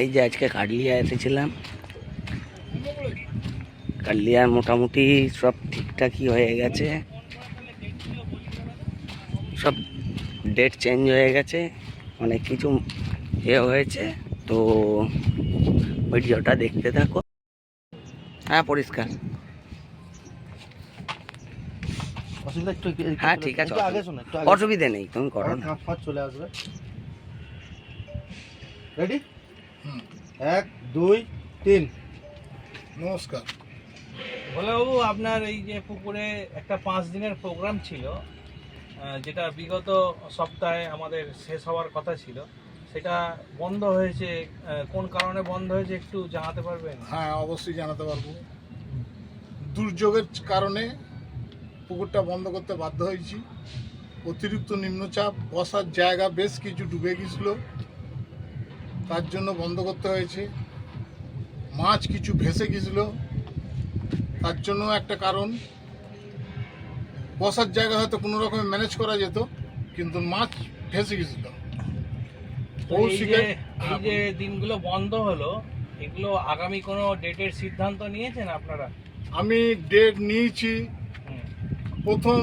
এই যে আজকে কাটলিয়া এসেছিলাম। কাটলিয়ার মোটামুটি সব ঠিকঠাকই হয়ে গেছে। সব ডেট চেঞ্জ হয়ে গেছে। অনেক কিছু এ হয়েছে। তো ভিডিওটা দেখতে থাকো। হ্যাঁ পরিষ্কার। হ্যাঁ ঠিক আছে অসুবিধে নেই তুমি করো না। চলে আসবে। রেডি এক দুই তিন। নমস্কার। ভোলাবাবু আপনার এই যে পুকুরে একটা পাঁচ দিনের প্রোগ্রাম ছিল যেটা বিগত সপ্তাহে আমাদের শেষ হওয়ার কথা ছিল সেটা বন্ধ হয়েছে কোন কারণে বন্ধ হয়েছে একটু জানাতে পারবেন? হ্যাঁ অবশ্যই জানাতে পারব। দুর্যোগের কারণে পুকুরটা বন্ধ করতে বাধ্য হয়েছি। অতিরিক্ত নিম্নচাপ বসার জায়গা বেশ কিছু ডুবে গেছিল। তার জন্য বন্ধ করতে হয়েছে। মাছ কিছু ভেসে গেছিল। তার জন্য একটা কারণ বসার জায়গা হয়তো কোনো রকমে ম্যানেজ করা যেত কিন্তু মাছ ভেসে গেছিল। এই যে দিনগুলো বন্ধ হলো এগুলো আগামী কোনো ডেটের সিদ্ধান্ত নিয়েছেন আপনারা? আমি ডেট নিয়েছি প্রথম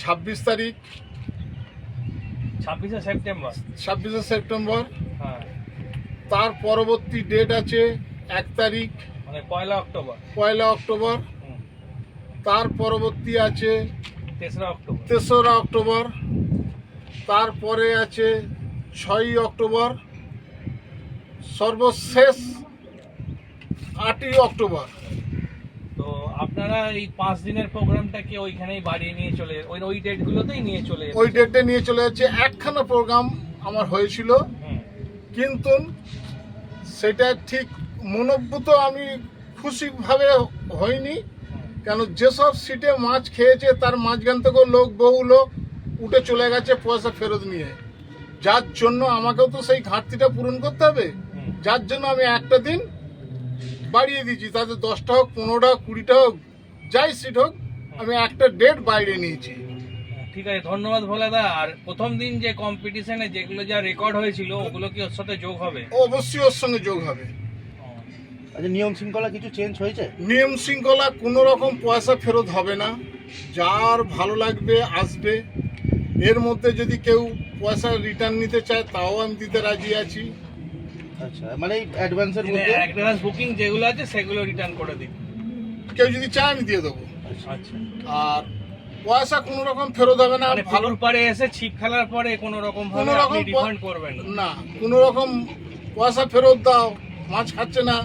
ছাব্বিশ তারিখ। ছাব্বিশে সেপ্টেম্বর? ছাব্বিশে সেপ্টেম্বর। হ্যাঁ। তার পরবর্তী ডেট আছে এক তারিখ মানে পয়লা অক্টোবর। পয়লা অক্টোবর। তার পরবর্তী আছে তেসরা অক্টোবর। তেসরা অক্টোবর। তারপরে আছে ছয়ই অক্টোবর। সর্বশেষ আটই অক্টোবর। তো আপনারা এই পাঁচ দিনের প্রোগ্রামটা কি ওইখানেই বাড়িয়ে নিয়ে চলে ওই ওই ডেটগুলোতেই নিয়ে চলে ওই ডেটে নিয়ে চলে যাচ্ছে। একখানা প্রোগ্রাম আমার হয়েছিল। কিন্তু সেটা ঠিক মনোভূত আমি খুশিভাবে হয়নি কেন যেসব সিটে মাছ খেয়েছে, তার মাঝখান থেকেও লোক, বহু লোক উঠে চলে গেছে পয়সা ফেরত নিয়ে। যার জন্য আমাকেও তো সেই ঘাটতিটা পূরণ করতে হবে। যার জন্য আমি একটা দিন বাড়িয়ে দিয়েছি। তাতে দশটা হোক, পনেরোটা হোক, কুড়িটা হোক, যাই সিট হোক, আমি একটা ডেট বাইরে নিয়েছি। ঠিক আছে ধন্যবাদ ভোলাদা। আর প্রথম দিন যে কম্পিটিশনে যেগুলো যা রেকর্ড হয়েছিল ওগুলো কি ওর সাথে যোগ হবে? অবশ্যই ওর সঙ্গে যোগ হবে। আচ্ছা নিয়ম শৃঙ্খলা কিছু চেঞ্জ হয়েছে? নিয়ম শৃঙ্খলা কোনো রকম পয়সা ফেরত হবে না। যার ভালো লাগবে আসবে। এর মধ্যে যদি কেউ পয়সা রিটার্ন নিতে চায় তাও আমি দিতে রাজি আছি। আচ্ছা মানে অ্যাডভান্সের মধ্যে? অ্যাডভান্স বুকিং যেগুলো আছে সেগুলো রিটার্ন করে দিন। কেউ যদি চায় আমি দিয়ে দেবো। আচ্ছা। আর পয়সা কোনো রকম ফেরত হবে না মানে ভালো ভালো পারে এসে ছিপ খেলার পরে কোনো রকম কোনো রকম রিফান্ড করবেন না। কোনো রকম পয়সা ফেরত দাও মাছ খাচ্ছে না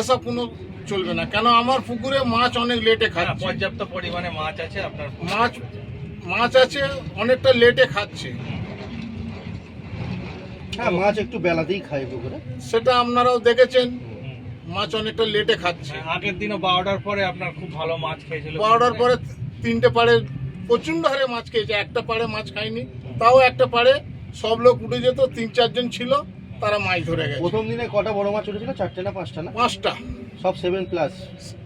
এসব কোনো চলবে না। কেন আমার পুকুরে মাছ অনেক লেটে খাচ্ছে। পর্যাপ্ত পরিমাণে মাছ আছে আপনার মাছ মাছ আছে অনেকটা লেটে খাচ্ছে। হ্যাঁ মাছ একটু বেলাতেই খাই পুকুরে। সেটা আপনারাও দেখেছেন মাছ অনেকটা লেটে খাচ্ছে। আগের দিনও বারোটার পরে আপনার খুব ভালো মাছ খেয়েছিল বারোটার পরে তিনটে পাড়ে প্রচণ্ড হারে মাছ খেয়েছে একটা পাড়ে মাছ খায়নি তাও একটা পাড়ে সব লোক উঠে যেত তিন চারজন ছিল তারা মাছ ধরে গেছে। প্রথম দিনে কটা বড় মাছ উঠেছিল? চারটে না পাঁচটা না? পাঁচটা। সব সেভেন প্লাস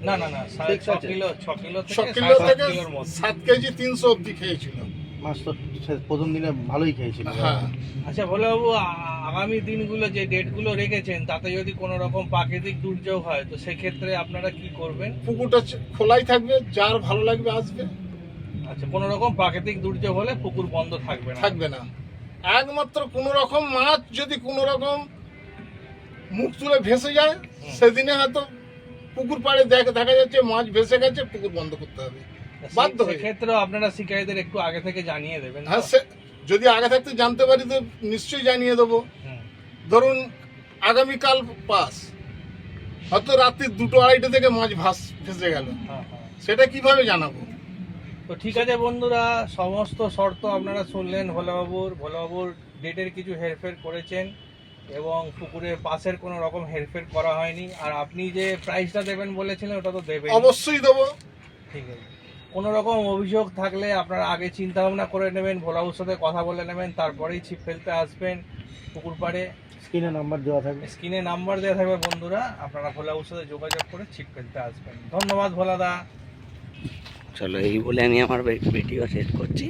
না না না ছ কিলো ছ কিলো থেকে সাত কেজি তিনশো অব্দি খেয়েছিল। মাছ তো প্রথম দিনে ভালোই খেয়েছিল। হ্যাঁ। আচ্ছা ভোলাবাবু আ- আগামী দিনগুলো যে ডেটগুলো রেখেছেন তাতে যদি কোনো রকম প্রাকৃতিক দুর্যোগ হয় তো সেক্ষেত্রে আপনারা কি করবেন? পুকুরটা খোলাই থাকবে যার ভালো লাগবে আসবে। আচ্ছা কোনো রকম প্রাকৃতিক দুর্যোগ হলে পুকুর বন্ধ থাকবে না। থাকবে না। একমাত্র কোনো রকম মাছ যদি কোনো রকম মুখ তুলে ভেসে যায় সেদিনে হয়তো পুকুর পাড়ে দেখা দেখা যাচ্ছে মাছ ভেসে গেছে পুকুর বন্ধ করতে হবে। বাধ্য। সেক্ষেত্রেও আপনারা শিকারীদের একটু আগে থেকে জানিয়ে দেবেন? হ্যাঁ যদি আগে থাকতে জানতে পারি তো নিশ্চয়ই জানিয়ে দেবো। ধরুন আগামীকাল পাস। হয়তো রাত্রি দুটো আড়াইটে থেকে মাছ ভাস ভেসে গেল। হ্যাঁ, হ্যাঁ। সেটা কীভাবে জানাব? তো ঠিক আছে বন্ধুরা সমস্ত শর্ত আপনারা শুনলেন। ভোলাবাবুর ভোলাবাবুর ডেটের কিছু হেরফের করেছেন এবং পুকুরের পাশের কোনো রকম হেরফের করা হয়নি। আর আপনি যে প্রাইসটা দেবেন বলেছিলেন ওটা তো দেবেন অবশ্যই দেবো। ঠিক আছে। কোনো রকম অভিযোগ থাকলে আপনারা আগে চিন্তা ভাবনা করে নেবেন ভোলাবুর সাথে কথা বলে নেবেন তারপরেই ছিপ ফেলতে আসবেন পুকুর পাড়ে। স্ক্রিনে নাম্বার দেওয়া থাকবে। স্ক্রিনে নাম্বার দেওয়া থাকবে বন্ধুরা আপনারা ভোলাবুর সাথে যোগাযোগ করে ছিপ ফেলতে আসবেন। ধন্যবাদ ভোলাদা। চলো এই বলে আমি আমার ভিডিও শেষ করছি।